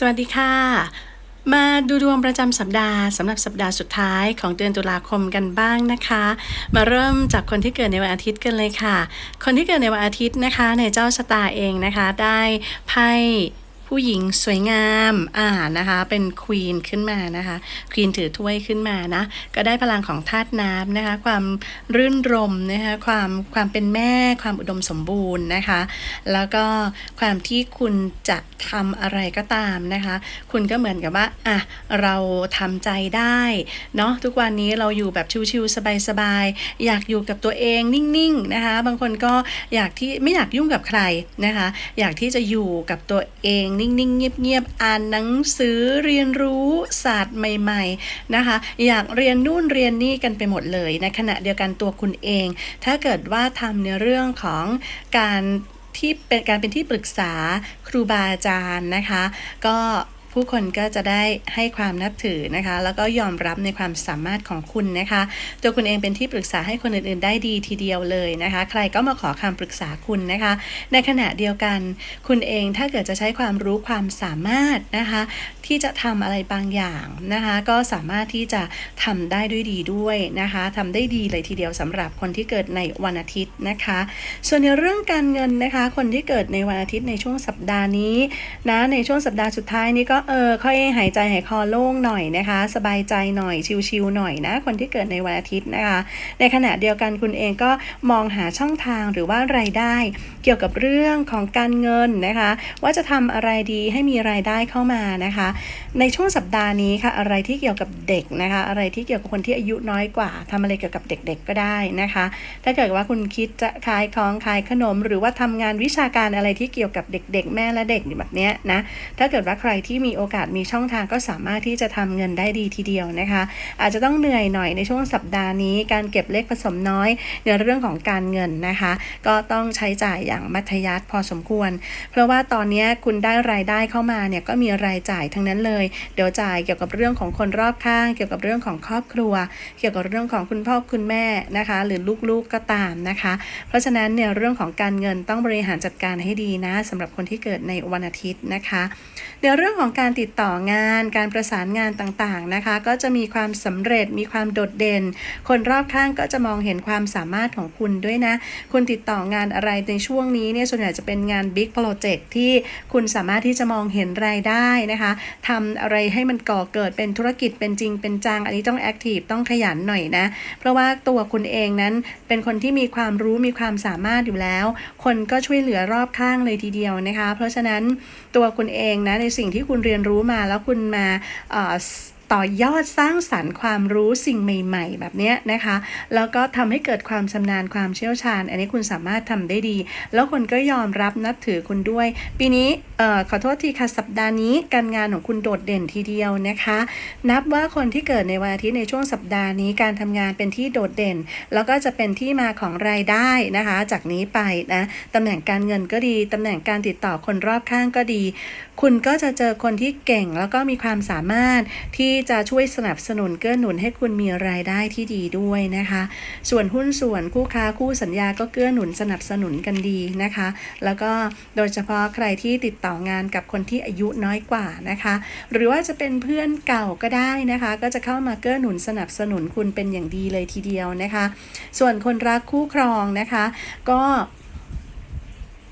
สวัสดีค่ะ มาดูดวงประจำสัปดาห์สำหรับสัปดาห์สุดท้ายของเดือนตุลาคมกันบ้างนะคะ มาเริ่มจากคนที่เกิดในวันอาทิตย์กันเลยค่ะ คนที่เกิดในวันอาทิตย์นะคะ ในเจ้าชะตาเองนะคะ ได้ไพ่ ผู้หญิงสวยงามอ่านะคะ เป็นควีนขึ้นมานะคะควีนถือถ้วยขึ้นมานะก็ได้พลังของธาตุน้ำนะคะ ความรื่นรมนะคะความความเป็นแม่ความอุดมสมบูรณ์นะคะ แล้วก็ความที่คุณจะทำอะไรก็ตามนะคะ คุณก็เหมือนกับว่าอะเราทำใจได้เนาะทุกวันนี้เราอยู่แบบชิวๆสบายๆอยากอยู่กับตัวเองนิ่งๆนะคะ บางคนก็อยากที่ไม่อยากยุ่งกับใครนะคะ อยากที่จะอยู่กับตัวเองนิ่งๆ เงียบๆ อ่านหนังสือเรียนรู้ศาสตร์ใหม่ๆนะคะ อยากเรียนนู่นเรียนนี่กันไปหมดเลยในขณะเดียวกันตัวคุณเอง ถ้าเกิดว่าทำในเรื่องของการที่เป็นการเป็นที่ปรึกษาครูบาอาจารย์นะคะ ก็ ผู้คนก็จะได้ให้ความนับถือนะคะ แล้วก็ยอมรับในความสามารถของคุณนะคะ ตัวคุณเองเป็นที่ปรึกษาให้คนอื่นๆ ได้ดีทีเดียวเลยนะคะ ใครก็มาขอคำปรึกษาคุณนะคะ ในขณะเดียวกัน คุณเองถ้าเกิดจะใช้ความรู้ความสามารถนะคะ ที่จะทำอะไรบางอย่างนะคะ ก็สามารถที่จะทำได้ด้วยดีด้วยนะคะทำได้ดีเลยทีเดียวสำหรับคนที่เกิดในวันอาทิตย์นะคะ ส่วนในเรื่องการเงินนะคะ คนที่เกิดในวันอาทิตย์ในช่วงสัปดาห์นี้นะในช่วงสัปดาห์สุดท้ายนี้ก็เออค่อยหายใจหายคอโล่งหน่อยนะคะ สบายใจหน่อยชิวๆหน่อยนะ คนที่เกิดในวันอาทิตย์นะคะ ในขณะเดียวกันคุณเองก็มองหาช่องทางหรือว่ารายได้ เกี่ยวกับเรื่องของการเงินนะคะ ว่าจะทำอะไรดีให้มีรายได้เข้ามานะคะ ในช่วงสัปดาห์นี้ค่ะอะไรที่เกี่ยวกับเด็กนะคะ อะไรที่เกี่ยวกับคนที่อายุน้อยกว่าทำอะไรเกี่ยวกับเด็กๆก็ได้นะคะ ถ้าเกิดว่าคุณคิดจะขายของขายขนม หรือว่าทำงานวิชาการอะไรที่เกี่ยวกับเด็ก ๆ แม่และเด็กแบบเนี้ยนะถ้าเกิดว่าใครที่มีีโอกาสมีช่องทางก็สามารถที่จะทำเงินได้ดีทีเดียวนะคะ อาจจะต้องเหนื่อยหน่อยในช่วงสัปดาห์นี้ การเก็บเล็กผสมน้อยในเรื่องของการเงินนะคะ ก็ต้องใช้จ่ายอย่างมัธยัสถ์พอสมควร เพราะว่าตอนนี้คุณได้รายได้เข้ามาเนี่ยก็มีรายจ่ายทั้งนั้นเลย เดี๋ยวจ่ายเกี่ยวกับเรื่องของคนรอบข้าง เกี่ยวกับเรื่องของครอบครัว เกี่ยวกับเรื่องของคุณพ่อคุณแม่นะคะ หรือลูกๆก็ตามนะคะ เพราะฉะนั้นเนี่ยเรื่องของการเงินต้องบริหารจัดการให้ดีนะสำหรับคนที่เกิดในวันอาทิตย์นะคะในเรื่องของการติดต่องาน การประสานงานต่างๆนะคะ ก็จะมีความสำเร็จมีความโดดเด่น คนรอบข้างก็จะมองเห็นความสามารถของคุณด้วยนะ คุณติดต่องานอะไรในช่วงนี้เนี่ยส่วนใหญ่จะเป็นงานบิ๊กโปรเจกต์ที่คุณสามารถที่จะมองเห็นรายได้นะคะทำอะไรให้มันก่อเกิดเป็นธุรกิจเป็นจริงเป็นจัง อันนี้ต้องแอคทีฟต้องขยันหน่อยนะ เพราะว่าตัวคุณเองนั้นเป็นคนที่มีความรู้มีความสามารถอยู่แล้ว คนก็ช่วยเหลือรอบข้างเลยทีเดียวนะคะ เพราะฉะนั้นตัวคุณเองนะในสิ่งที่คุณเรียนรู้มาแล้วคุณมา ต่อยอดสร้างสรรค์ความรู้สิ่งใหม่ ๆ แบบนี้นะคะ แล้วก็ทำให้เกิดความชำนาญความเชี่ยวชาญ อันนี้คุณสามารถทำได้ดี แล้วคนก็ยอมรับนับถือคุณด้วย ปีนี้เอ่อขอโทษทีค่ะสัปดาห์นี้การงานของคุณโดดเด่นทีเดียวนะคะ นับว่าคนที่เกิดในวันอาทิตย์ในช่วงสัปดาห์นี้การทำงานเป็นที่โดดเด่น แล้วก็จะเป็นที่มาของรายได้นะคะ จากนี้ไปนะตำแหน่งการเงินก็ดีตำแหน่งการติดต่อคนรอบข้างก็ดี คุณก็จะเจอคนที่เก่งแล้วก็มีความสามารถที่จะช่วยสนับสนุนเกื้อหนุนให้คุณมีรายได้ที่ดีด้วยนะคะ ส่วนหุ้นส่วนคู่ค้าคู่สัญญาก็เกื้อหนุนสนับสนุนกันดีนะคะ แล้วก็โดยเฉพาะใครที่ติดต่องานกับคนที่อายุน้อยกว่านะคะ หรือว่าจะเป็นเพื่อนเก่าก็ได้นะคะ ก็จะเข้ามาเกื้อหนุนสนับสนุนคุณเป็นอย่างดีเลยทีเดียวนะคะ ส่วนคนรักคู่ครองนะคะ ก็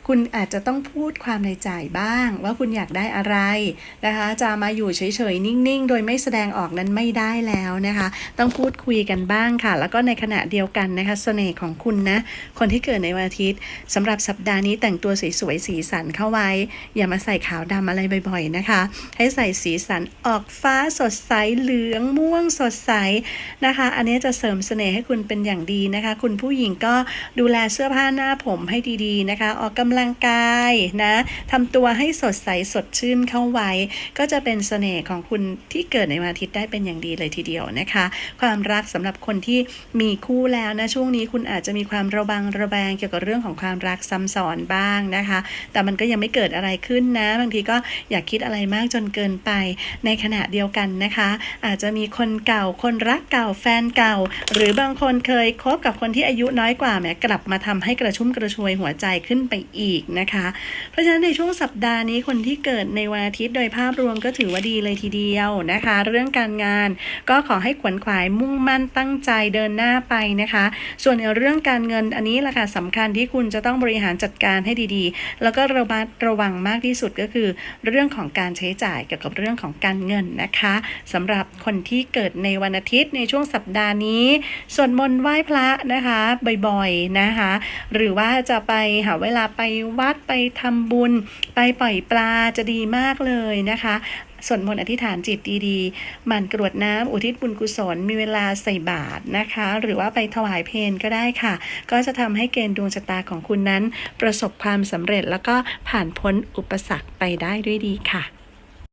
คุณอาจจะต้องพูดความในใจบ้าง ว่าคุณอยากได้อะไรนะคะ จะมาอยู่เฉยๆ นิ่งๆ โดยไม่แสดงออกนั้นไม่ได้แล้วนะคะ ต้องพูดคุยกันบ้างค่ะ แล้วก็ในขณะเดียวกันนะคะเสน่ห์ของคุณนะ คนที่เกิดในวันอาทิตย์สำหรับสัปดาห์นี้แต่งตัวสวยๆ สีสันเข้าไว้ อย่ามาใส่ขาวดำอะไรบ่อยๆ นะคะ ให้ใส่สีสันออกฟ้าสดใสเหลืองม่วงสดใสนะคะ อันนี้จะเสริมเสน่ห์ให้คุณเป็นอย่างดีนะคะ คุณผู้หญิงก็ดูแลเสื้อผ้าหน้าผมให้ดีๆนะคะ ออกกำลังกายนะทำตัวให้สดใสสดชื่นเข้าไว้ ก็จะเป็นเสน่ห์ของคุณที่เกิดในวันอาทิตย์ได้เป็นอย่างดีเลยทีเดียวนะคะ ความรักสำหรับคนที่มีคู่แล้วนะช่วงนี้คุณอาจจะมีความระบังระแวงเกี่ยวกับเรื่องของความรักซ้ำซ้อนบ้างนะคะ แต่มันก็ยังไม่เกิดอะไรขึ้นนะบางทีก็อยากคิดอะไรมากจนเกินไป ในขณะเดียวกันนะคะ อาจจะมีคนเก่าคนรักเก่าแฟนเก่า หรือบางคนเคยคบกับคนที่อายุน้อยกว่าแหมกลับมาทำให้กระชุ่มกระชวยหัวใจขึ้นไปอีกอีกนะคะ เพราะฉะนั้นในช่วงสัปดาห์นี้คนที่เกิดในวันอาทิตย์โดยภาพรวมก็ถือว่าดีเลยทีเดียวนะคะ เรื่องการงานก็ขอให้ขวนขวายมุ่งมั่นตั้งใจเดินหน้าไปนะคะ ส่วนในเรื่องการเงินอันนี้แหละค่ะสำคัญที่คุณจะต้องบริหารจัดการให้ดีๆ แล้วก็ระมัดระวังมากที่สุดก็คือ เรื่องของการใช้จ่ายเกี่ยวกับเรื่องของการเงินนะคะสำหรับคนที่เกิดในวันอาทิตย์ในช่วงสัปดาห์นี้สวดมนต์ไหว้พระนะคะบ่อยๆนะคะ หรือว่าจะไปหาเวลาไปวัดไปทำบุญ ไปปล่อยปลาจะดีมากเลยนะคะสวดมนต์อธิษฐานจิตดีๆหมั่นกรวดน้ำอุทิศบุญกุศลมีเวลาใส่บาตรนะคะ หรือว่าไปถวายเพลก็ได้ค่ะ ก็จะทำให้เกณฑ์ดวงชะตาของคุณนั้น ประสบความสำเร็จแล้วก็ผ่านพ้นอุปสรรคไปได้ด้วยดีค่ะ